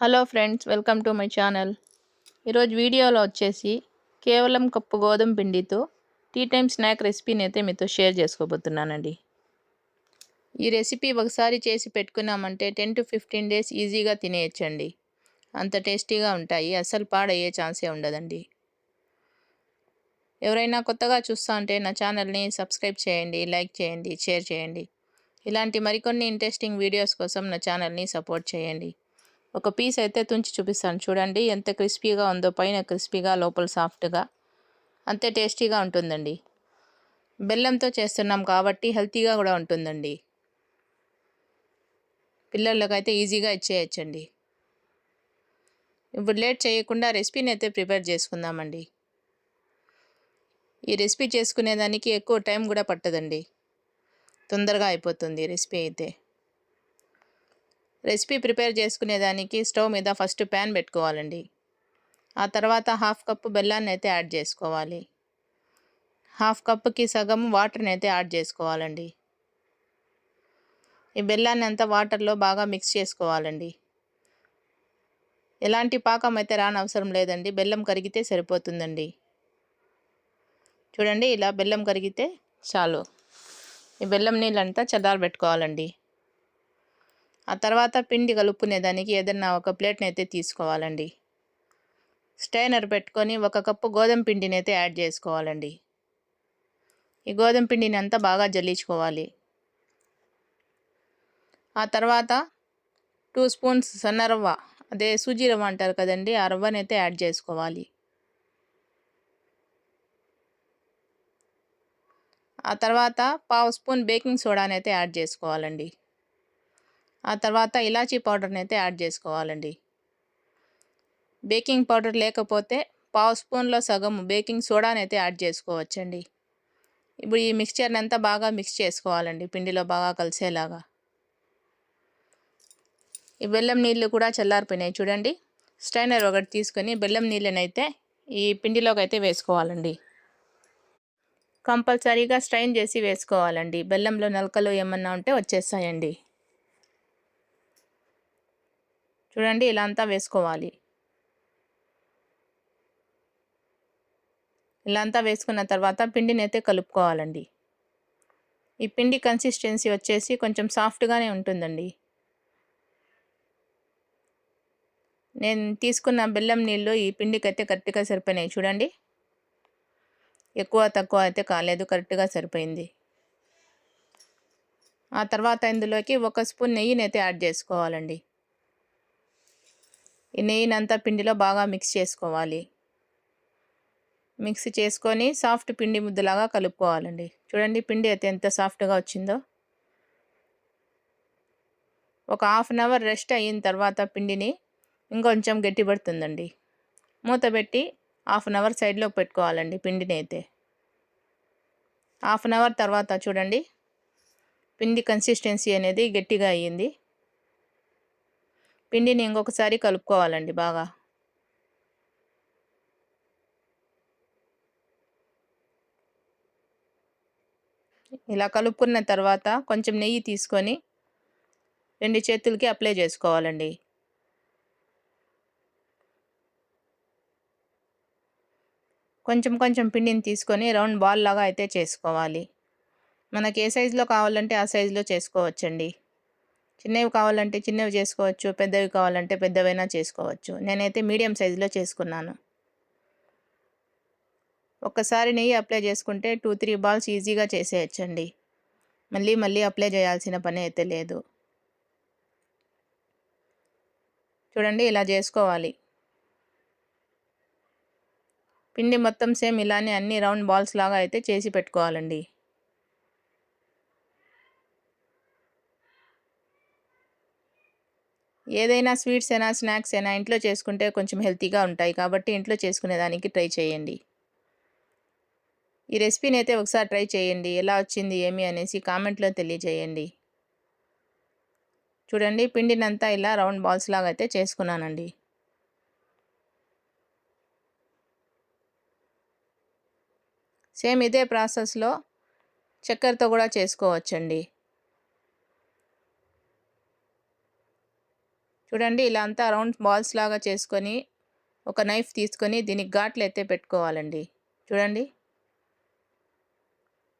Hello friends welcome to my channel. ఈరోజు వీడియోలో వచ్చేసి కేవలం కప్పు గోధుమ పిండితో టీ టైమ్ స్నాక్ రెసిపీని అయితే మీతో షేర్ చేసుకోబోతున్నానండి. ఈ రెసిపీ ఒకసారి చేసి పెట్టుకున్నామంటే టెన్ టు ఫిఫ్టీన్ డేస్ ఈజీగా తినేయచ్చండి. అంత టేస్టీగా ఉంటాయి అసలు పాడయ్యే ఛాన్సే ఉండదండి. ఎవరైనా కొత్తగా చూస్తూ ఉంటే నా ఛానల్ని సబ్స్క్రైబ్ చేయండి లైక్ చేయండి షేర్ చేయండి. ఇలాంటి మరికొన్ని ఇంట్రెస్టింగ్ వీడియోస్ కోసం నా ఛానల్ని సపోర్ట్ చేయండి. ఒక పీస్ అయితే తుంచి చూపిస్తాను. చూడండి ఎంత క్రిస్పీగా ఉందో పైన క్రిస్పీగా లోపల సాఫ్ట్గా. అంతే టేస్టీగా ఉంటుందండి. బెల్లంతో చేస్తున్నాం కాబట్టి హెల్తీగా కూడా ఉంటుందండి. పిల్లలకైతే ఈజీగా ఇచ్చేయచ్చండి. ఇప్పుడు లేట్ చేయకుండా రెసిపీని అయితే ప్రిపేర్ చేసుకుందామండి. ఈ రెసిపీ చేసుకునేదానికి ఎక్కువ టైం కూడా పట్టదండి. తొందరగా అయిపోతుంది రెసిపీ అయితే. రెసిపీ ప్రిపేర్ చేసుకునేదానికి స్టవ్ మీద ఫస్ట్ ప్యాన్ పెట్టుకోవాలండి. ఆ తర్వాత హాఫ్ కప్పు బెల్లాన్ని అయితే యాడ్ చేసుకోవాలి. హాఫ్ కప్పుకి సగం వాటర్ని అయితే యాడ్ చేసుకోవాలండి. ఈ బెల్లాన్ని అంతా వాటర్లో బాగా మిక్స్ చేసుకోవాలండి. ఎలాంటి పాకం అయితే రానవసరం లేదండి. బెల్లం కరిగితే సరిపోతుందండి. చూడండి ఇలా బెల్లం కరిగితే చాలు. ఈ బెల్లం నీళ్ళంతా చల్లారబెట్టుకోవాలండి. ఆ తర్వాత పిండి కలుపుకునేదానికి ఏదన్నా ఒక ప్లేట్ని అయితే తీసుకోవాలండి. స్టైనర్ పెట్టుకొని ఒక కప్పు గోధుమ పిండిని అయితే యాడ్ చేసుకోవాలండి. ఈ గోధుమ పిండిని అంతా బాగా జల్లించుకోవాలి. ఆ తర్వాత టూ స్పూన్స్ సన్న రవ్వ అదే సూజీ రవ్వ అంటారు కదండి ఆ రవ్వని అయితే యాడ్ చేసుకోవాలి. ఆ తర్వాత పావు స్పూన్ బేకింగ్ సోడాని అయితే యాడ్ చేసుకోవాలండి. ఆ తర్వాత ఇలాచీ పౌడర్ని అయితే యాడ్ చేసుకోవాలండి. బేకింగ్ పౌడర్ లేకపోతే పావు స్పూన్లో సగం బేకింగ్ సోడాని అయితే యాడ్ చేసుకోవచ్చండి. ఇప్పుడు ఈ మిక్స్చర్ని అంతా బాగా మిక్స్ చేసుకోవాలండి పిండిలో బాగా కలిసేలాగా. ఈ బెల్లం నీళ్ళు కూడా చల్లారిపోయినాయి చూడండి. స్టైనర్ ఒకటి తీసుకొని బెల్లం నీళ్ళనైతే ఈ పిండిలోకి అయితే వేసుకోవాలండి. కంపల్సరీగా స్ట్రైన్ చేసి వేసుకోవాలండి. బెల్లంలో నలకలు ఏమన్నా ఉంటే వచ్చేస్తాయండి. చూడండి ఇలా అంతా వేసుకోవాలి. ఇలా అంతా వేసుకున్న తర్వాత పిండిని అయితే కలుపుకోవాలండి. ఈ పిండి కన్సిస్టెన్సీ వచ్చేసి కొంచెం సాఫ్ట్గానే ఉంటుందండి. నేను తీసుకున్న బెల్లం నీళ్ళు ఈ పిండికి అయితే కరెక్ట్గా సరిపోయినాయి. చూడండి. ఎక్కువ తక్కువ అయితే కాలేదు. కరెక్ట్గా సరిపోయింది. ఆ తర్వాత ఇందులోకి ఒక స్పూన్ నెయ్యిని అయితే యాడ్ చేసుకోవాలండి. ఈ నెయ్యినంతా పిండిలో బాగా మిక్స్ చేసుకోవాలి. మిక్స్ చేసుకొని సాఫ్ట్ పిండి ముద్దలాగా కలుపుకోవాలండి. చూడండి పిండి అయితే ఎంత సాఫ్ట్గా వచ్చిందో. ఒక హాఫ్ అన్ అవర్ రెస్ట్ అయిన తర్వాత పిండిని ఇంకొంచెం గట్టిపడుతుందండి. మూత పెట్టి హాఫ్ అన్ అవర్ సైడ్లో పెట్టుకోవాలండి పిండిని అయితే. హాఫ్ అన్ అవర్ తర్వాత చూడండి. పిండి కన్సిస్టెన్సీ అనేది గట్టిగా అయ్యింది. పిండిని ఇంకొకసారి కలుపుకోవాలండి బాగా. ఇలా కలుపుకున్న తర్వాత కొంచెం నెయ్యి తీసుకొని రెండు చేతులకి అప్లై చేసుకోవాలండి. కొంచెం కొంచెం పిండిని తీసుకొని రౌండ్ బాల్ లాగా అయితే చేసుకోవాలి. మనకి ఏ సైజులో కావాలంటే ఆ సైజులో చేసుకోవచ్చండి. చిన్నవి కావాలంటే చిన్నవి చేసుకోవచ్చు పెద్దవి కావాలంటే పెద్దవైనా చేసుకోవచ్చు. నేనైతే మీడియం సైజులో చేసుకున్నాను. ఒక్కసారి నెయ్యి అప్లై చేసుకుంటే టూ త్రీ బాల్స్ ఈజీగా చేసేయచ్చండి. మళ్ళీ మళ్ళీ అప్లై చేయాల్సిన పని అయితే లేదు. చూడండి ఇలా చేసుకోవాలి. పిండి మొత్తం సేమ్ ఇలానే అన్ని రౌండ్ బాల్స్ లాగా అయితే చేసి పెట్టుకోవాలండి. ఏదైనా స్వీట్స్ అయినా స్నాక్స్ అయినా ఇంట్లో చేసుకుంటే కొంచెం హెల్తీగా ఉంటాయి. కాబట్టి ఇంట్లో చేసుకునేదానికి ట్రై చేయండి. ఈ రెసిపీని అయితే ఒకసారి ట్రై చేయండి. ఎలా వచ్చింది ఏమి అనేసి కామెంట్లో తెలియజేయండి. చూడండి పిండినంతా ఇలా రౌండ్ బాల్స్ లాగా అయితే చేసుకున్నానండి. సేమ్ ఇదే ప్రాసెస్లో చక్కెరతో కూడా చేసుకోవచ్చండి. చూడండి ఇలా అంతా రౌండ్ బాల్స్ లాగా చేసుకొని ఒక నైఫ్ తీసుకొని దీనికి ఘాట్లు అయితే పెట్టుకోవాలండి. చూడండి.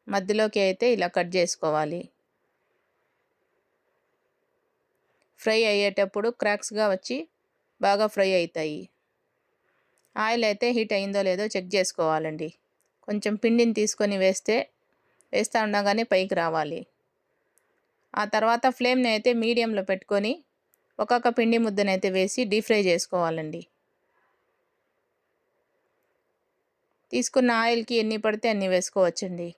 మధ్యలోకి అయితే ఇలా కట్ చేసుకోవాలి. ఫ్రై అయ్యేటప్పుడు క్రాక్స్గా వచ్చి బాగా ఫ్రై అవుతాయి ఆయిల్ అయితే హీట్ అయిందో లేదో చెక్ చేసుకోవాలండి. కొంచెం పిండిని తీసుకొని వేస్తే వేస్తూ ఉండగానే పైకి రావాలి. ఆ తర్వాత ఫ్లేమ్ని అయితే మీడియంలో పెట్టుకొని ఒక్కొక్క పిండి ముద్దనైతే వేసి డీప్ ఫ్రై చేసుకోవాలండి. తీసుకున్న ఆయిల్కి ఎన్ని పడితే అన్ని వేసుకోవచ్చండి.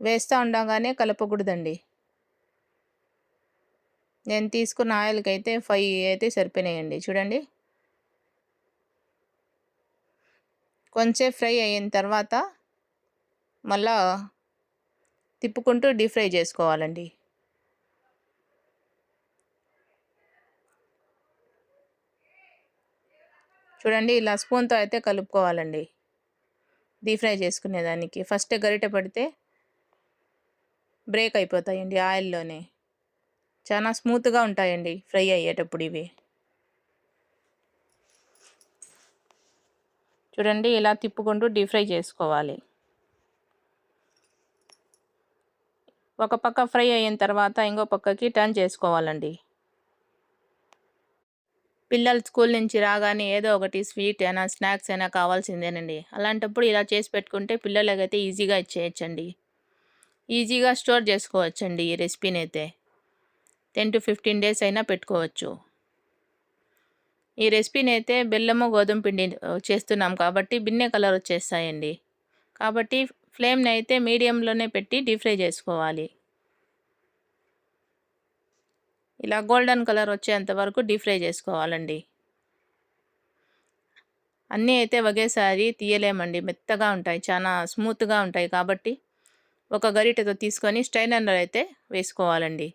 వేస్తూ ఉండగానే కలపకూడదండి. నేను తీసుకున్న ఆయిల్కి అయితే ఫైవ్ అయితే సరిపోయినాయండి. చూడండి. కొంచెం ఫ్రై అయిన తర్వాత మళ్ళా తిప్పుకుంటూ డీప్ ఫ్రై చేసుకోవాలండి. చూడండి ఇలా స్పూన్తో అయితే కలుపుకోవాలండి. Deep fry చేసుకునేదానికి. ఫస్ట్ గరిటె పడితే బ్రేక్ అయిపోతాయండి ఆయిల్లోనే. చాలా స్మూత్గా ఉంటాయండి ఫ్రై అయ్యేటప్పుడు ఇవి. చూడండి ఇలా తిప్పుకుంటూ డీప్ ఫ్రై చేసుకోవాలి. ఒక పక్క ఫ్రై అయిన తర్వాత ఇంకో పక్కకి టర్న్ చేసుకోవాలండి. పిల్లలు స్కూల్ నుంచి రాగానే ఏదో ఒకటి స్వీట్ అయినా స్నాక్స్ అయినా కావాల్సిందేనండి. అలాంటప్పుడు ఇలా చేసి పెట్టుకుంటే పిల్లలకైతే ఈజీగా ఇచ్చేయచ్చండి. ఈజీగా స్టోర్ చేసుకోవచ్చండి ఈ రెసిపీని అయితే టెన్ టు ఫిఫ్టీన్ డేస్ అయినా పెట్టుకోవచ్చు. ఈ రెసిపీని అయితే బెల్లము గోధుమ పిండి చేస్తున్నాం కాబట్టి బిన్నె కలర్ వచ్చేస్తాయండి. కాబట్టి ఫ్లేమ్ని అయితే మీడియంలోనే పెట్టి డీప్ ఫ్రై చేసుకోవాలి. ఇలా గోల్డెన్ కలర్ వచ్చేంత వరకు డీప్ ఫ్రై చేసుకోవాలండి. అన్నీ అయితే ఒకేసారి తీయలేమండి. మెత్తగా ఉంటాయి. చాలా స్మూత్గా ఉంటాయి కాబట్టి ఒక గరిటెతో తీసుకొని స్టైనర్ అయితే వేసుకోవాలండి.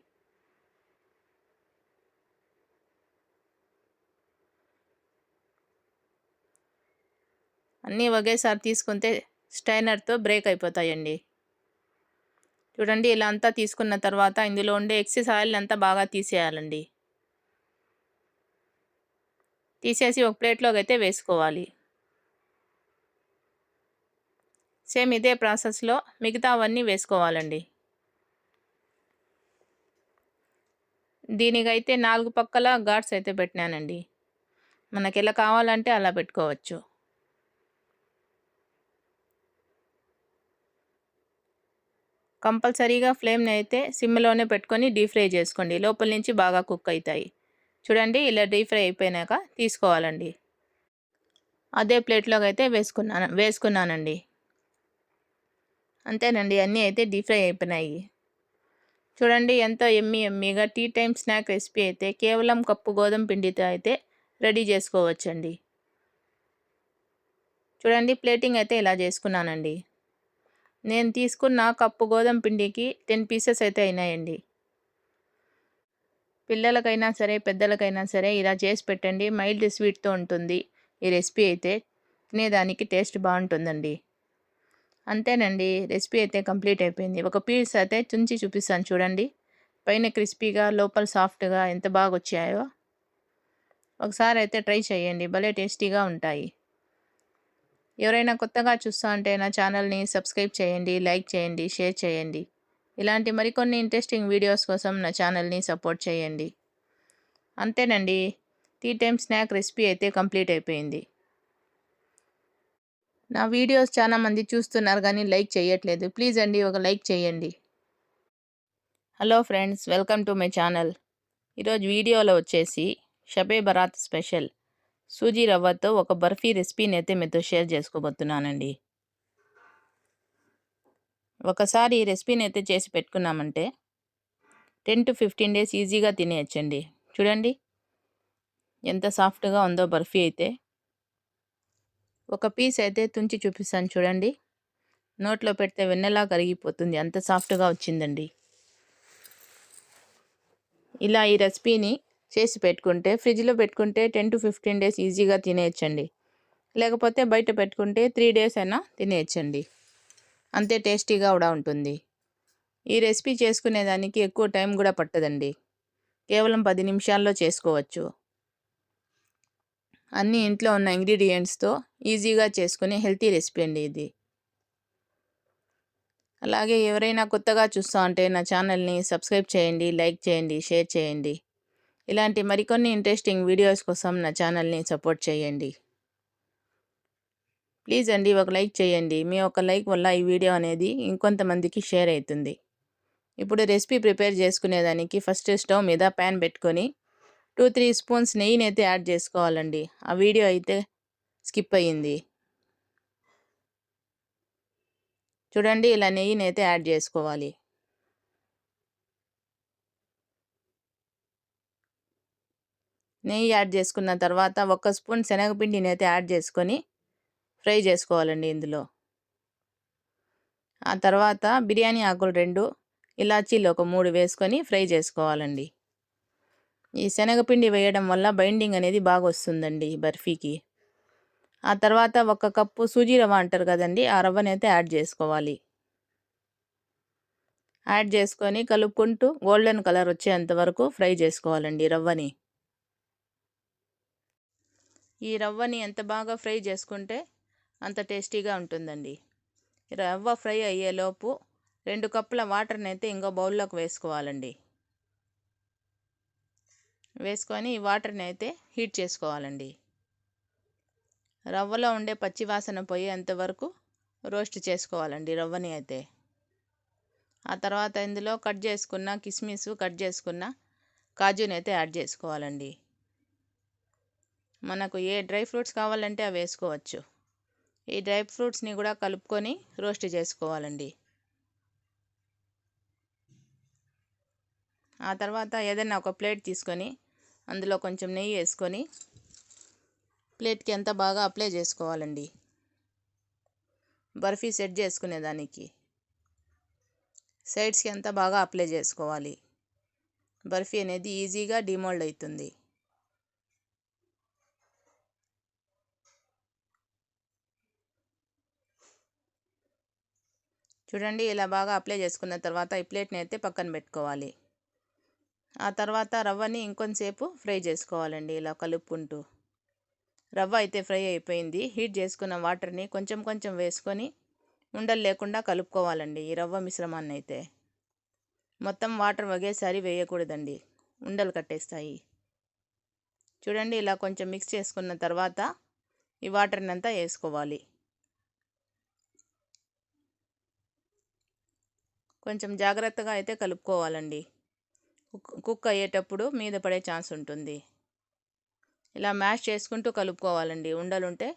అన్నీ ఒకేసారి తీసుకుంటే స్టైనర్తో బ్రేక్ అయిపోతాయండి. చూడండి ఇలా అంతా తీసుకున్న తర్వాత ఇందులో ఉండే ఎక్సెస్ ఆయిల్ అంతా బాగా తీసేయాలండి. తీసేసి ఒక ప్లేట్లోకి అయితే వేసుకోవాలి. సేమ్ ఇదే ప్రాసెస్లో మిగతా అవన్నీ వేసుకోవాలండి. దీనికైతే నాలుగు పక్కల ఘాట్స్ అయితే పెట్టినానండి. మనకి ఎలా కావాలంటే అలా పెట్టుకోవచ్చు. కంపల్సరీగా ఫ్లేమ్ని అయితే సిమ్లోనే పెట్టుకొని డీప్ ఫ్రై చేసుకోండి. లోపల నుంచి బాగా కుక్ అవుతాయి చూడండి ఇలా డీప్ ఫ్రై అయిపోయినాక తీసుకోవాలండి. అదే ప్లేట్లోకి అయితే వేసుకున్నాను వేసుకున్నానండి. అంతేనండి అన్నీ అయితే డీప్ ఫ్రై అయిపోయినాయి. చూడండి ఎంతో ఎమ్మి ఎమ్మిగా టీ టైం స్నాక్ రెసిపీ అయితే కేవలం కప్పు గోధుమ పిండితో అయితే రెడీ చేసుకోవచ్చండి. చూడండి ప్లేటింగ్ అయితే ఇలా చేసుకున్నానండి. నేను తీసుకున్న కప్పు గోధుమ పిండికి టెన్ పీసెస్ అయితే అయినాయండి. పిల్లలకైనా సరే పెద్దలకైనా సరే ఇలా చేసి పెట్టండి. మైల్డ్ స్వీట్తో ఉంటుంది ఈ రెసిపీ అయితే. తినేదానికి టేస్ట్ బాగుంటుందండి. అంతేనండి రెసిపీ అయితే కంప్లీట్ అయిపోయింది. ఒక పీస్ అయితే చుంచి చూపిస్తాను చూడండి. పైన క్రిస్పీగా లోపల సాఫ్ట్గా ఎంత బాగా వచ్చాయో. ఒకసారి అయితే ట్రై చేయండి. భలే టేస్టీగా ఉంటాయి. ఎవరైనా కొత్తగా చూస్తా అంటే నా ఛానల్ని సబ్స్క్రైబ్ చేయండి లైక్ చేయండి షేర్ చేయండి. ఇలాంటి మరికొన్ని ఇంట్రెస్టింగ్ వీడియోస్ కోసం నా ఛానల్ని సపోర్ట్ చేయండి. అంతేనండి. టీ టైమ్ స్నాక్ రెసిపీ అయితే కంప్లీట్ అయిపోయింది. నా వీడియోస్ చాలా మంది చూస్తున్నారు కానీ లైక్ చేయట్లేదు. ప్లీజ్ అండి ఒక లైక్ చేయండి. Hello friends welcome to my channel. ఈరోజు వీడియోలో వచ్చేసి షబే బరాత్ స్పెషల్. సూజీ రవ్వతో ఒక బర్ఫీ రెసిపీని అయితే మీతో షేర్ చేసుకోబోతున్నానండి. ఒకసారి ఈ రెసిపీని అయితే చేసి పెట్టుకున్నామంటే టెన్ టు ఫిఫ్టీన్ డేస్ ఈజీగా తినేయచ్చండి. చూడండి. ఎంత సాఫ్ట్గా ఉందో బర్ఫీ అయితే. ఒక పీస్ అయితే తుంచి చూపిస్తాను చూడండి. నోట్లో పెడితే వెన్నెలా కరిగిపోతుంది అంత సాఫ్ట్గా వచ్చిందండి. ఇలా ఈ రెసిపీని చేసి పెట్టుకుంటే ఫ్రిడ్జ్లో పెట్టుకుంటే టెన్ టు ఫిఫ్టీన్ డేస్ ఈజీగా తినేయచ్చండి. లేకపోతే బయట పెట్టుకుంటే త్రీ డేస్ అయినా తినేయచ్చండి. అంతే టేస్టీగా కూడా ఉంటుంది. ఈ రెసిపీ చేసుకునేదానికి ఎక్కువ టైం కూడా పట్టదండి. కేవలం పది నిమిషాల్లో చేసుకోవచ్చు. అన్నీ ఇంట్లో ఉన్న ఇంగ్రీడియంట్స్తో ఈజీగా చేసుకునే హెల్తీ రెసిపీ అండి ఇది. అలాగే ఎవరైనా కొత్తగా చూస్తూ ఉంటే నా ఛానల్ని సబ్స్క్రైబ్ చేయండి లైక్ చేయండి షేర్ చేయండి. ఇలాంటి మరికొన్ని ఇంట్రెస్టింగ్ వీడియోస్ కోసం నా ఛానల్ని సపోర్ట్ చేయండి. ప్లీజ్ అండి ఒక లైక్ చేయండి. మీ ఒక లైక్ వల్ల ఈ వీడియో అనేది ఇంకొంతమందికి షేర్ అవుతుంది. ఇప్పుడు రెసిపీ ప్రిపేర్ చేసుకునేదానికి ఫస్ట్ స్టవ్ మీద ప్యాన్ పెట్టుకొని టూ త్రీ స్పూన్స్ నెయ్యిని అయితే యాడ్ చేసుకోవాలండి. ఆ వీడియో అయితే స్కిప్ అయ్యింది. చూడండి ఇలా నెయ్యిని అయితే యాడ్ చేసుకోవాలి. నెయ్యి యాడ్ చేసుకున్న తర్వాత ఒక స్పూన్ శనగపిండిని అయితే యాడ్ చేసుకొని ఫ్రై చేసుకోవాలండి ఇందులో. ఆ తర్వాత బిర్యానీ ఆకులు రెండు ఇలాచీలు ఒక మూడు వేసుకొని ఫ్రై చేసుకోవాలండి. ఈ శనగపిండి వేయడం వల్ల బైండింగ్ అనేది బాగా వస్తుందండి బర్ఫీకి. ఆ తర్వాత ఒక కప్పు సూజీ రవ్వ అంటారు కదండి ఆ రవ్వని అయితే యాడ్ చేసుకోవాలి. యాడ్ చేసుకొని కలుపుకుంటూ గోల్డెన్ కలర్ వచ్చేంత వరకు ఫ్రై చేసుకోవాలండి రవ్వని. ఈ రవ్వని ఎంత బాగా ఫ్రై చేసుకుంటే అంత టేస్టీగా ఉంటుందండి. రవ్వ ఫ్రై అయ్యేలోపు రెండు కప్పుల వాటర్ని అయితే ఇంకో బౌల్లోకి వేసుకోవాలండి. వేసుకొని ఈ వాటర్ని అయితే హీట్ చేసుకోవాలండి. రవ్వలో ఉండే పచ్చివాసన పోయేంత వరకు రోస్ట్ చేసుకోవాలండి రవ్వని అయితే. ఆ తర్వాత ఇందులో కట్ చేసుకున్న కిస్మిస్ కట్ చేసుకున్న కాజుని అయితే యాడ్ చేసుకోవాలండి. మనకు ఏ డ్రై ఫ్రూట్స్ కావాలంటే అవి వేసుకోవచ్చు. ఈ డ్రై ఫ్రూట్స్ని కూడా కలుపుకొని రోస్ట్ చేసుకోవాలండి. ఆ తర్వాత ఏదైనా ఒక ప్లేట్ తీసుకొని అందులో కొంచెం నెయ్యి వేసుకొని ప్లేట్కి ఎంత బాగా అప్లై చేసుకోవాలండి. బర్ఫీ సెట్ చేసుకునేదానికి సైడ్స్కి ఎంత బాగా అప్లై చేసుకోవాలి. బర్ఫీ అనేది ఈజీగా డిమోల్డ్ అవుతుంది. చూడండి ఇలా బాగా అప్లై చేసుకున్న తర్వాత ఈ ప్లేట్ని అయితే పక్కన పెట్టుకోవాలి. ఆ తర్వాత రవ్వని ఇంకొంతసేపు ఫ్రై చేసుకోవాలండి ఇలా కలుపుకుంటూ. రవ్వ అయితే ఫ్రై అయిపోయింది. హీట్ చేసుకున్న వాటర్ని కొంచెం కొంచెం వేసుకొని ఉండలు లేకుండా కలుపుకోవాలండి ఈ రవ్వ మిశ్రమాన్ని అయితే. మొత్తం వాటర్ ఒకేసారి వేయకూడదండి ఉండలు కట్టేస్తాయి. చూడండి ఇలా కొంచెం మిక్స్ చేసుకున్న తర్వాత ఈ వాటర్ని అంతా వేసుకోవాలి. కొంచెం జాగ్రత్తగా అయితే కలుపుకోవాలండి. కుక్ అయ్యేటప్పుడు మీద పడే ఛాన్స్ ఉంటుంది. ఇలా మ్యాష్ చేసుకుంటూ కలుపుకోవాలండి. ఉండలుంటే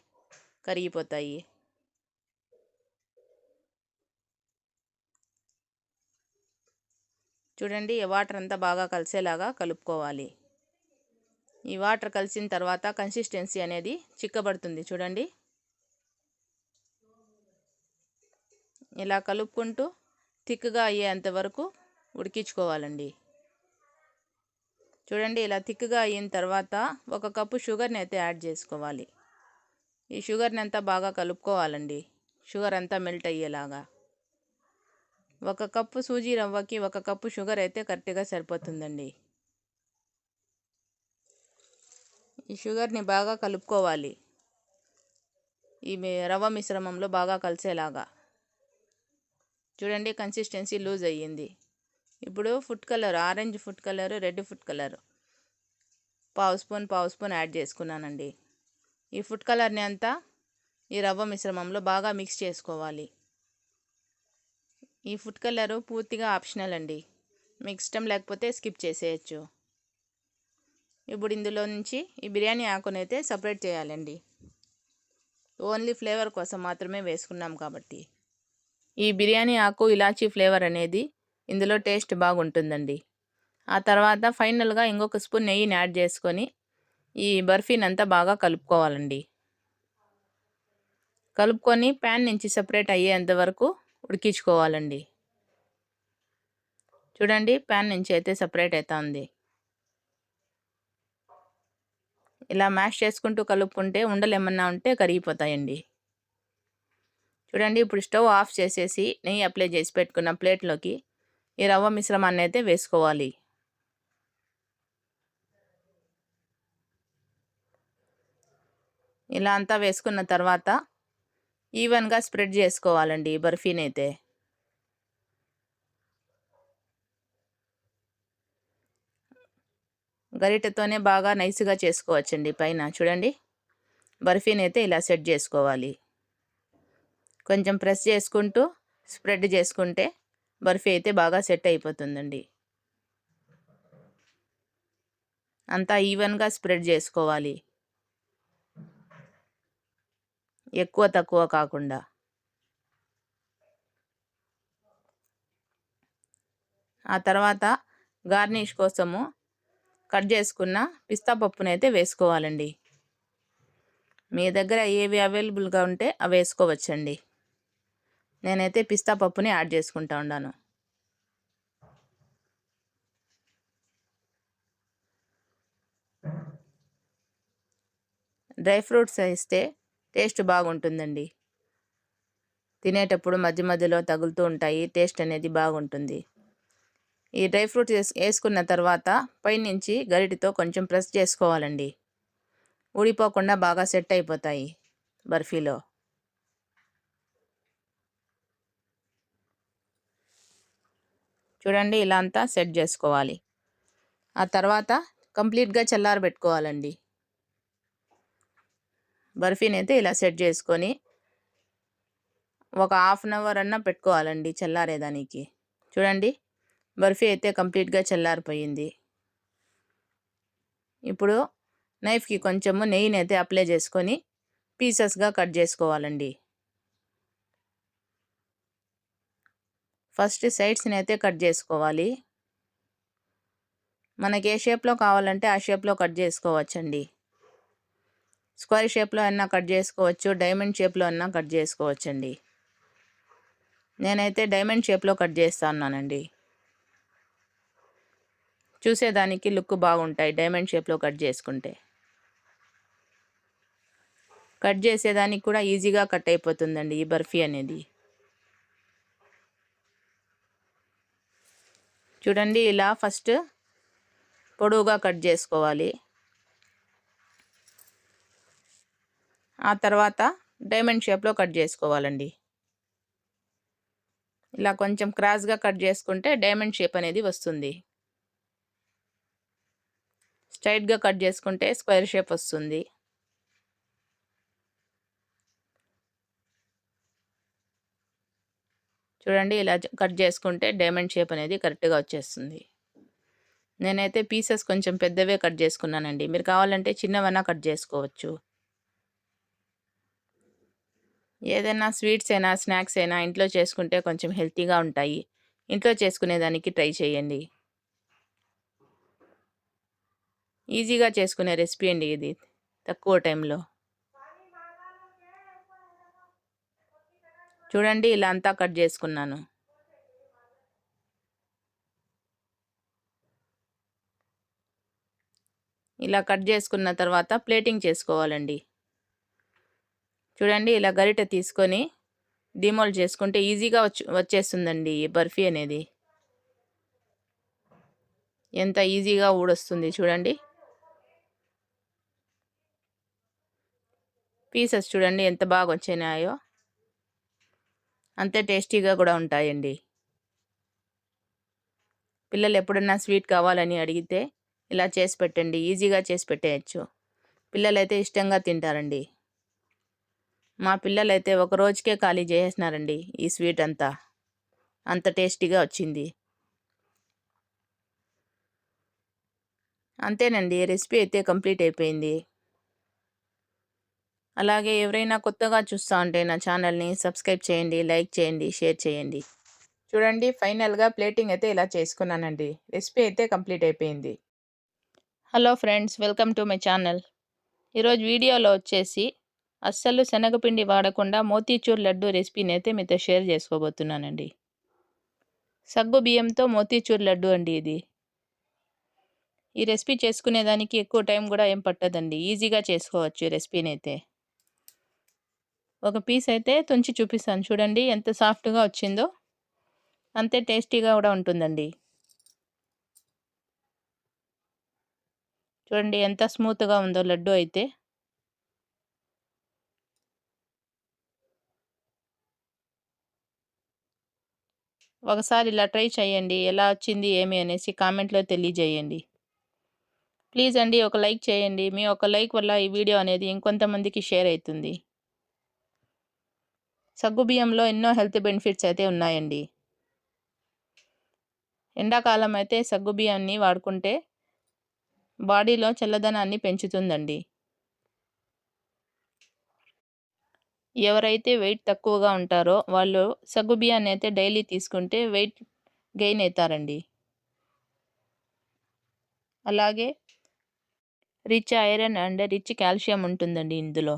కరిగిపోతాయి. చూడండి ఈ వాటర్ అంతా బాగా కలిసేలాగా కలుపుకోవాలి. ఈ వాటర్ కలిసిన తర్వాత కన్సిస్టెన్సీ అనేది చిక్కబడుతుంది. చూడండి. ఇలా కలుపుకుంటూ థిక్గా అయ్యేంత వరకు ఉడికించుకోవాలండి. చూడండి ఇలా థిక్గా అయిన తర్వాత ఒక కప్పు షుగర్ని అయితే యాడ్ చేసుకోవాలి. ఈ షుగర్ని అంతా బాగా కలుపుకోవాలండి. షుగర్ అంతా మెల్ట్ అయ్యేలాగా. ఒక కప్పు సూజీ రవ్వకి ఒక కప్పు షుగర్ అయితే కరెక్ట్గా సరిపోతుందండి. ఈ షుగర్ని బాగా కలుపుకోవాలి. ఈ రవ్వ మిశ్రమంలో బాగా కలిసేలాగా. చూడండి కన్సిస్టెన్సీ లూజ్ అయ్యింది. ఇప్పుడు food colour orange food colour red food colour పావు స్పూన్ పావు స్పూన్ యాడ్ చేసుకున్నానండి. ఈ ఫుడ్ కలర్ని అంతా ఈ రవ్వ మిశ్రమంలో బాగా మిక్స్ చేసుకోవాలి. ఈ ఫుడ్ కలరు పూర్తిగా ఆప్షనల్ అండి. మీకు ఇష్టం లేకపోతే స్కిప్ చేసేయచ్చు. ఇప్పుడు ఇందులో నుంచి ఈ బిర్యానీ ఆకునైతే సపరేట్ చేయాలండి. ఓన్లీ ఫ్లేవర్ కోసం మాత్రమే వేసుకున్నాం కాబట్టి. ఈ బిర్యానీ ఆకు ఇలాచీ ఫ్లేవర్ అనేది ఇందులో టేస్ట్ బాగుంటుందండి. ఆ తర్వాత ఫైనల్గా ఇంకొక స్పూన్ నెయ్యిని యాడ్ చేసుకొని ఈ బర్ఫీని అంతా బాగా కలుపుకోవాలండి. కలుపుకొని ప్యాన్ నుంచి సపరేట్ అయ్యేంత వరకు ఉడికించుకోవాలండి. చూడండి ప్యాన్ నుంచి అయితే సపరేట్ అవుతుంది ఇలా మ్యాష్ చేసుకుంటూ కలుపుకుంటే ఉండలు ఏమన్నా ఉంటే కరిగిపోతాయండి. చూడండి ఇప్పుడు స్టవ్ ఆఫ్ చేసేసి నెయ్యి అప్లై చేసి పెట్టుకున్న ప్లేట్లోకి ఈ రవ్వ మిశ్రమాన్ని అయితే వేసుకోవాలి. ఇలా అంతా వేసుకున్న తర్వాత ఈవెన్గా స్ప్రెడ్ చేసుకోవాలండి బర్ఫీని అయితే. గరిటెతోనే బాగా నైస్గా చేసుకోవచ్చండి పైన. చూడండి బర్ఫీని అయితే ఇలా సెట్ చేసుకోవాలి. కొంచెం ప్రెస్ చేసుకుంటూ స్ప్రెడ్ చేసుకుంటే బర్ఫీ అయితే బాగా సెట్ అయిపోతుందండి. అంతా ఈవెన్గా స్ప్రెడ్ చేసుకోవాలి. ఎక్కువ తక్కువ కాకుండా. ఆ తర్వాత గార్నిష్ కోసము కట్ చేసుకున్న పిస్తా పప్పునైతే వేసుకోవాలండి. మీ దగ్గర ఏవి అవైలబుల్గా ఉంటే అవి వేసుకోవచ్చండి. నేనైతే పిస్తా పప్పుని యాడ్ చేసుకుంటా ఉన్నాను డ్రై ఫ్రూట్స్ వేస్తే టేస్ట్ బాగుంటుందండి. తినేటప్పుడు మధ్య మధ్యలో తగులుతూ ఉంటాయి టేస్ట్ అనేది బాగుంటుంది. ఈ డ్రై ఫ్రూట్స్ వేసుకున్న తర్వాత పైనుంచి గరిటితో కొంచెం ప్రెస్ చేసుకోవాలండి. ఊడిపోకుండా బాగా సెట్ అయిపోతాయి బర్ఫీలో. చూడండి ఇలా అంతా సెట్ చేసుకోవాలి. ఆ తర్వాత కంప్లీట్గా చల్లారబెట్టుకోవాలండి బర్ఫీని అయితే ఇలా సెట్ చేసుకొని ఒక హాఫ్ అన్ అవర్ అన్నా పెట్టుకోవాలండి చల్లారేదానికి. చూడండి బర్ఫీ అయితే కంప్లీట్గా చల్లారిపోయింది. ఇప్పుడు నైఫ్కి కొంచెము నెయ్యిని అయితే అప్లై చేసుకొని పీసెస్గా కట్ చేసుకోవాలండి. ఫస్ట్ సైడ్స్ని అయితే కట్ చేసుకోవాలి. మనకి ఏ షేప్లో కావాలంటే ఆ షేప్లో కట్ చేసుకోవచ్చండి. స్క్వేర్ షేప్లో అయినా కట్ చేసుకోవచ్చు డైమండ్ షేప్లో అయినా కట్ చేసుకోవచ్చండి. నేనైతే డైమండ్ షేప్లో కట్ చేస్తున్నానండి. చూసేదానికి లుక్ బాగుంటాయి డైమండ్ షేప్లో కట్ చేసుకుంటే. కట్ చేసేదానికి కూడా ఈజీగా కట్ అయిపోతుందండి ఈ బర్ఫీ అనేది. చూడండి ఇలా ఫస్ట్ పొడవుగా కట్ చేసుకోవాలి. ఆ తర్వాత డైమండ్ షేప్లో కట్ చేసుకోవాలండి. ఇలా కొంచెం క్రాస్గా కట్ చేసుకుంటే డైమండ్ షేప్ అనేది వస్తుంది. స్ట్రైట్గా కట్ చేసుకుంటే స్క్వేర్ షేప్ వస్తుంది. చూడండి ఇలా కట్ చేసుకుంటే డైమండ్ షేప్ అనేది కరెక్ట్గా వచ్చేస్తుంది. నేనైతే పీసెస్ కొంచెం పెద్దవే కట్ చేసుకున్నానండి. మీరు కావాలంటే చిన్నవన్నా కట్ చేసుకోవచ్చు. ఏదైనా స్వీట్స్ అయినా స్నాక్స్ అయినా ఇంట్లో చేసుకుంటే కొంచెం హెల్తీగా ఉంటాయి. ఇంట్లో చేసుకునేదానికి ట్రై చేయండి. ఈజీగా చేసుకునే రెసిపీ అండి ఇది తక్కువ టైంలో. చూడండి ఇలా అంతా కట్ చేసుకున్నాను. ఇలా కట్ చేసుకున్న తర్వాత ప్లేటింగ్ చేసుకోవాలండి. చూడండి ఇలా గరిటె తీసుకొని డిమోల్డ్ చేసుకుంటే ఈజీగా వచ్చి వచ్చేస్తుందండి ఈ బర్ఫీ అనేది. ఎంత ఈజీగా ఊడొస్తుంది చూడండి. పీసెస్ చూడండి ఎంత బాగా వచ్చినాయో అంతే టేస్టీగా కూడా ఉంటాయండి. పిల్లలు ఎప్పుడన్నా స్వీట్ కావాలని అడిగితే ఇలా చేసి పెట్టండి ఈజీగా చేసి పెట్టేయచ్చు. పిల్లలైతే ఇష్టంగా తింటారండి. మా పిల్లలైతే ఒక రోజుకే ఖాళీ చేసేసినారండి ఈ స్వీట్ అంతా. అంత టేస్టీగా వచ్చింది. అంతేనండి రెసిపీ అయితే కంప్లీట్ అయిపోయింది. అలాగే ఎవరైనా కొత్తగా చూస్తూ ఉంటే నా ఛానల్ని సబ్స్క్రైబ్ చేయండి లైక్ చేయండి షేర్ చేయండి. చూడండి ఫైనల్గా ప్లేటింగ్ అయితే ఇలా చేసుకున్నానండి. రెసిపీ అయితే కంప్లీట్ అయిపోయింది. Hello friends welcome to my channel. ఈరోజు వీడియోలో వచ్చేసి అస్సలు శనగపిండి వాడకుండా మోతీచూర్ లడ్డు రెసిపీని అయితే మీతో షేర్ చేసుకోబోతున్నానండి. సగ్గు బియ్యంతో మోతీచూర్ లడ్డు అండి ఇది. ఈ రెసిపీ చేసుకునేదానికి ఎక్కువ టైం కూడా ఏం పట్టదండి. ఈజీగా చేసుకోవచ్చు ఈ రెసిపీని అయితే. ఒక పీస్ అయితే తుంచి చూపిస్తాను. చూడండి ఎంత సాఫ్ట్గా వచ్చిందో. అంతే టేస్టీగా కూడా ఉంటుందండి. చూడండి ఎంత స్మూత్గా ఉందో లడ్డు అయితే. ఒకసారి ఇలా ట్రై చేయండి. ఎలా వచ్చింది ఏమి అనేసి కామెంట్లో తెలియజేయండి. ప్లీజ్ అండి ఒక లైక్ చేయండి. మీ ఒక లైక్ వల్ల ఈ వీడియో అనేది ఇంకొంతమందికి షేర్ అవుతుంది. సగ్గుబియ్యంలో ఎన్నో హెల్త్ బెనిఫిట్స్ అయితే ఉన్నాయండి. ఎండాకాలం అయితే సగ్గుబియ్యాన్ని వాడుకుంటే బాడీలో చల్లదనాన్ని పెంచుతుందండి. ఎవరైతే వెయిట్ తక్కువగా ఉంటారో వాళ్ళు సగ్గుబియ్యాన్ని అయితే డైలీ తీసుకుంటే వెయిట్ గెయిన్ అవుతారండి. అలాగే rich iron and rich calcium ఉంటుందండి ఇందులో.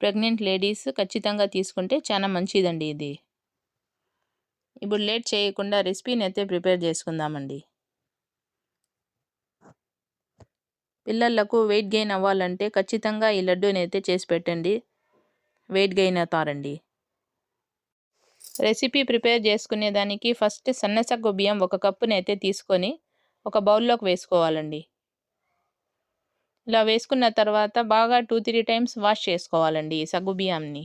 ప్రెగ్నెంట్ లేడీస్ ఖచ్చితంగా తీసుకుంటే చాలా మంచిదండి ఇది. ఇప్పుడు లేట్ చేయకుండా రెసిపీని అయితే ప్రిపేర్ చేసుకుందామండి. పిల్లలకు వెయిట్ గెయిన్ అవ్వాలంటే ఖచ్చితంగా ఈ లడ్డూని అయితే చేసి పెట్టండి. వెయిట్ గెయిన్ అవుతారండి. రెసిపీ ప్రిపేర్ చేసుకునేదానికి ఫస్ట్ సన్నసగ్గు బియ్యం ఒక కప్పుని అయితే తీసుకొని ఒక బౌల్లోకి వేసుకోవాలండి. ఇలా వేసుకున్న తర్వాత బాగా టూ త్రీ టైమ్స్ వాష్ చేసుకోవాలండి ఈ సగ్గు బియ్యంని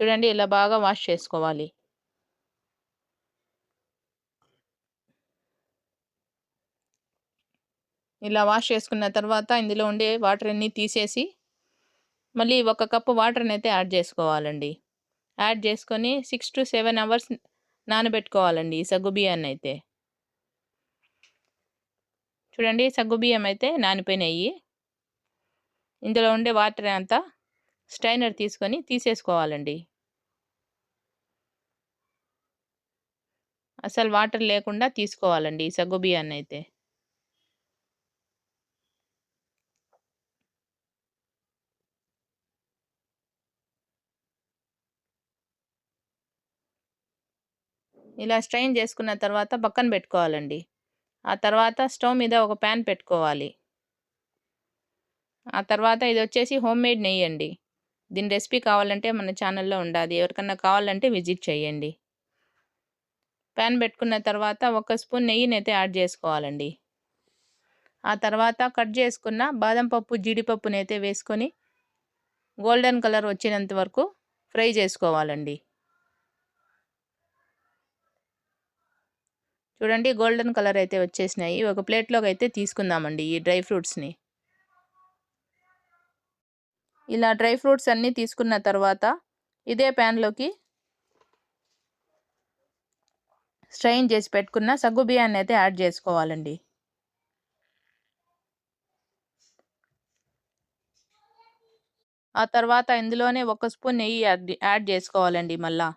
చూడండి ఇలా బాగా వాష్ చేసుకోవాలి. ఇలా వాష్ చేసుకున్న తర్వాత ఇందులో ఉండే వాటర్ అన్నీ తీసేసి మళ్ళీ ఒక కప్పు వాటర్ని అయితే యాడ్ చేసుకోవాలండి. యాడ్ చేసుకొని సిక్స్ టు సెవెన్ అవర్స్ నానబెట్టుకోవాలండి ఈ సగ్గు బియ్యాన్ని అయితే. చూడండి సగ్గుబియ్యం అయితే నానిపోయినాయి. ఇందులో ఉండే వాటర్ అంతా స్టైనర్ తీసుకొని తీసేసుకోవాలండి. అసలు వాటర్ లేకుండా తీసుకోవాలండి ఈ సగ్గుబియ్యాన్ని అయితే ఇలా స్ట్రైన్ చేసుకున్న తర్వాత పక్కన పెట్టుకోవాలండి. ఆ తర్వాత స్టవ్ మీద ఒక ప్యాన్ పెట్టుకోవాలి. ఆ తర్వాత ఇది వచ్చేసి హోమ్ మేడ్ నెయ్యి అండి. దీని రెసిపీ కావాలంటే మన ఛానల్లో ఉండాలి. ఎవరికన్నా కావాలంటే విజిట్ చేయండి. ప్యాన్ పెట్టుకున్న తర్వాత ఒక స్పూన్ నెయ్యిని అయితే యాడ్ చేసుకోవాలండి. ఆ తర్వాత కట్ చేసుకున్న బాదం పప్పు జీడిపప్పునైతే వేసుకొని గోల్డెన్ కలర్ వచ్చినంత వరకు ఫ్రై చేసుకోవాలండి. చూడండి గోల్డెన్ కలర్ అయితే వచ్చేసినాయి. ఒక ప్లేట్లోకి అయితే తీసుకుందామండి ఈ డ్రై ఫ్రూట్స్ని. ఇలా డ్రై ఫ్రూట్స్ అన్నీ తీసుకున్న తర్వాత ఇదే ప్యాన్లోకి స్ట్రైన్ చేసి పెట్టుకున్న సగ్గు బియ్యాన్ని అయితే యాడ్ చేసుకోవాలండి. ఆ తర్వాత ఇందులోనే ఒక స్పూన్ నెయ్యి యాడ్ యాడ్ చేసుకోవాలండి మళ్ళా.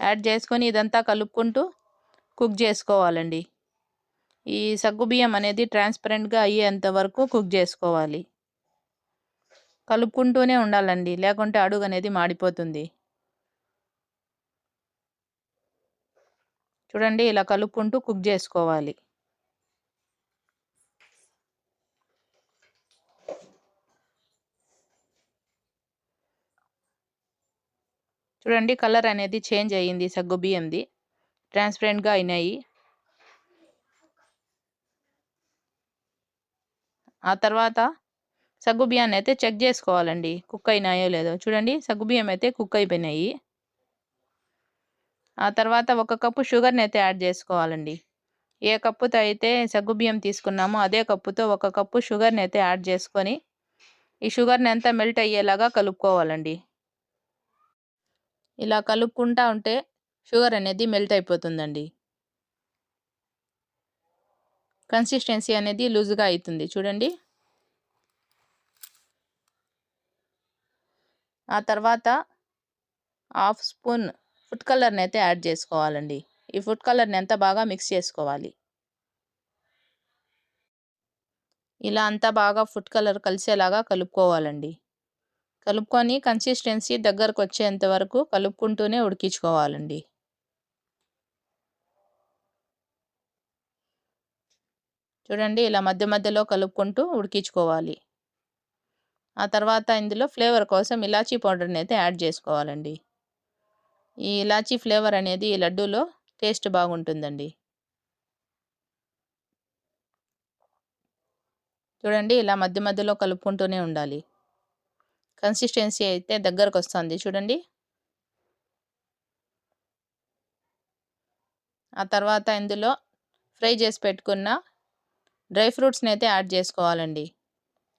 యాడ్ చేసుకొని ఇదంతా కలుపుకుంటూ కుక్ చేసుకోవాలండి. ఈ సగ్గుబియ్యం అనేది ట్రాన్స్పరెంట్గా అయ్యేంత వరకు కుక్ చేసుకోవాలి. కలుపుకుంటూనే ఉండాలండి. లేకుంటే అడుగు అనేది మాడిపోతుంది. చూడండి ఇలా కలుపుకుంటూ కుక్ చేసుకోవాలి. చూడండి కలర్ అనేది చేంజ్ అయ్యింది సగ్గు బియ్యంది. ట్రాన్స్పరెంట్గా అయినాయి. ఆ తర్వాత సగ్గుబియ్యాన్ని అయితే చెక్ చేసుకోవాలండి. కుక్ అయినాయో లేదో. చూడండి సగ్గుబియ్యం అయితే కుక్ అయిపోయినాయి. ఆ తర్వాత ఒక కప్పు షుగర్ని అయితే యాడ్ చేసుకోవాలండి. ఏ కప్పుతో అయితే సగ్గుబియ్యం తీసుకున్నామో అదే కప్పుతో ఒక కప్పు షుగర్ని అయితే యాడ్ చేసుకొని ఈ షుగర్ని అంతా మెల్ట్ అయ్యేలాగా కలుపుకోవాలండి. ఇలా కలుపుకుంటా ఉంటే షుగర్ అనేది మెల్ట్ అయిపోతుందండి. కన్సిస్టెన్సీ అనేది లూజ్గా అవుతుంది చూడండి. ఆ తర్వాత హాఫ్ స్పూన్ ఫుడ్ కలర్ని అయితే యాడ్ చేసుకోవాలండి. ఈ ఫుడ్ కలర్ని ఎంత బాగా మిక్స్ చేసుకోవాలి. ఇలా అంతా బాగా ఫుడ్ కలర్ కలిసేలాగా కలుపుకోవాలండి. కలుపుకొని కన్సిస్టెన్సీ దగ్గరకు వచ్చేంత వరకు కలుపుకుంటూనే ఉడికించుకోవాలండి. చూడండి ఇలా మధ్య మధ్యలో కలుపుకుంటూ ఉడికించుకోవాలి. ఆ తర్వాత ఇందులో ఫ్లేవర్ కోసం ఇలాచీ పౌడర్ని అయితే యాడ్ చేసుకోవాలండి. ఈ ఇలాచీ ఫ్లేవర్ అనేది ఈ లడ్డూలో టేస్ట్ బాగుంటుందండి. చూడండి ఇలా మధ్య మధ్యలో కలుపుకుంటూనే ఉండాలి. కన్సిస్టెన్సీ అయితే దగ్గరకు వస్తుంది చూడండి. ఆ తర్వాత ఇందులో ఫ్రై చేసి పెట్టుకున్న డ్రై ఫ్రూట్స్ని అయితే యాడ్ చేసుకోవాలండి.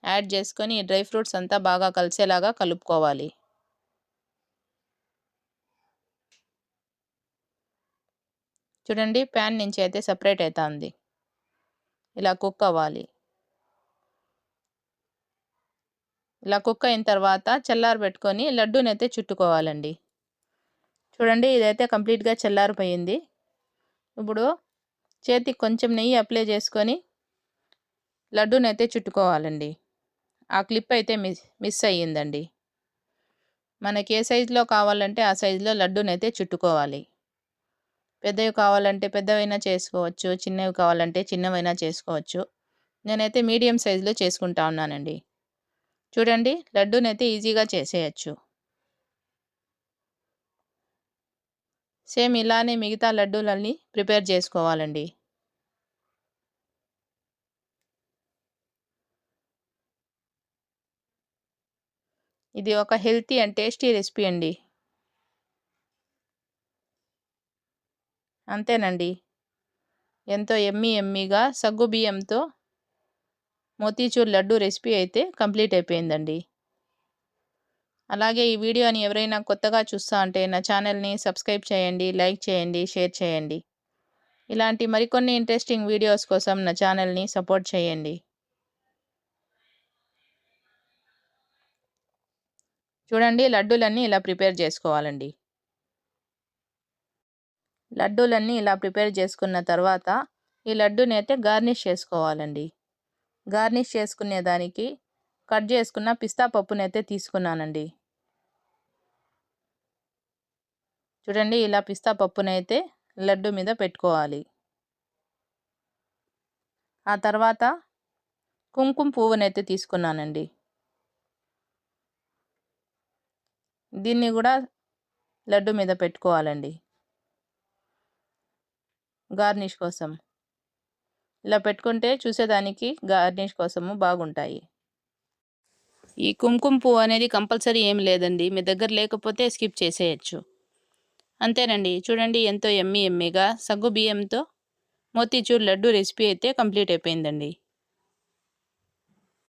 యాడ్ చేసుకొని డ్రై ఫ్రూట్స్ అంతా బాగా కలిసేలాగా కలుపుకోవాలి. చూడండి ప్యాన్ నుంచి అయితే సపరేట్ అవుతుంది ఇలా కుక్ అవ్వాలి. ఇలా కుక్ అయిన తర్వాత చల్లారి పెట్టుకొని లడ్డూని అయితే చుట్టుకోవాలండి. చూడండి ఇదైతే కంప్లీట్గా చల్లారిపోయింది. ఇప్పుడు చేతికి కొంచెం నెయ్యి అప్లై చేసుకొని లడ్డూని అయితే చుట్టుకోవాలండి. ఆ క్లిప్ అయితే మిస్ మిస్ అయ్యిందండి. మనకి ఏ సైజులో కావాలంటే ఆ సైజులో లడ్డూని అయితే చుట్టుకోవాలి. పెద్దవి కావాలంటే పెద్దవైనా చేసుకోవచ్చు చిన్నవి కావాలంటే చిన్నవైనా చేసుకోవచ్చు. నేనైతే మీడియం సైజులో చేసుకుంటా ఉన్నానండి. చూడండి లడ్డూని అయితే ఈజీగా చేసేయచ్చు. సేమ్ ఇలానే మిగతా లడ్డూలన్నీ ప్రిపేర్ చేసుకోవాలండి. ఇది ఒక హెల్తీ అండ్ టేస్టీ రెసిపీ అండి. అంతేనండి. ఎంతో ఎమ్మీ ఎమ్మీగా సగ్గు బియ్యంతో మోతీచూర్ లడ్డు రెసిపీ అయితే కంప్లీట్ అయిపోయిందండి. అలాగే ఈ వీడియోని ఎవరైనా కొత్తగా చూస్తా అంటే నా ఛానల్ని సబ్స్క్రైబ్ చేయండి లైక్ చేయండి షేర్ చేయండి. ఇలాంటి మరికొన్ని ఇంట్రెస్టింగ్ వీడియోస్ కోసం నా ఛానల్ని సపోర్ట్ చేయండి. చూడండి లడ్డూలన్నీ ఇలా ప్రిపేర్ చేసుకోవాలండి. లడ్డూలన్నీ ఇలా ప్రిపేర్ చేసుకున్న తర్వాత ఈ లడ్డూని అయితే గార్నిష్ చేసుకోవాలండి. గార్నిష్ చేసుకునే దానికి కట్ చేసుకున్న పిస్తా పప్పుని అయితే తీసుకున్నానండి. చూడండి ఇలా పిస్తా పప్పునైతే లడ్డు మీద పెట్టుకోవాలి. ఆ తర్వాత కుంకుమ పువ్వునైతే తీసుకున్నానండి. దీన్ని కూడా లడ్డు మీద పెట్టుకోవాలండి. గార్నిష్ కోసం. ఇలా పెట్టుకుంటే చూసేదానికి గార్నిష్ కోసము బాగుంటాయి. ఈ కుంకుమ పువ్వు అనేది కంపల్సరీ ఏం లేదండి. మీ దగ్గర లేకపోతే స్కిప్ చేసేయచ్చు. అంతేనండి. చూడండి ఎంతో ఎమ్మి ఎమ్మిగా సగ్గు బియ్యంతో మోతీచూర్ లడ్డు రెసిపీ అయితే కంప్లీట్ అయిపోయిందండి.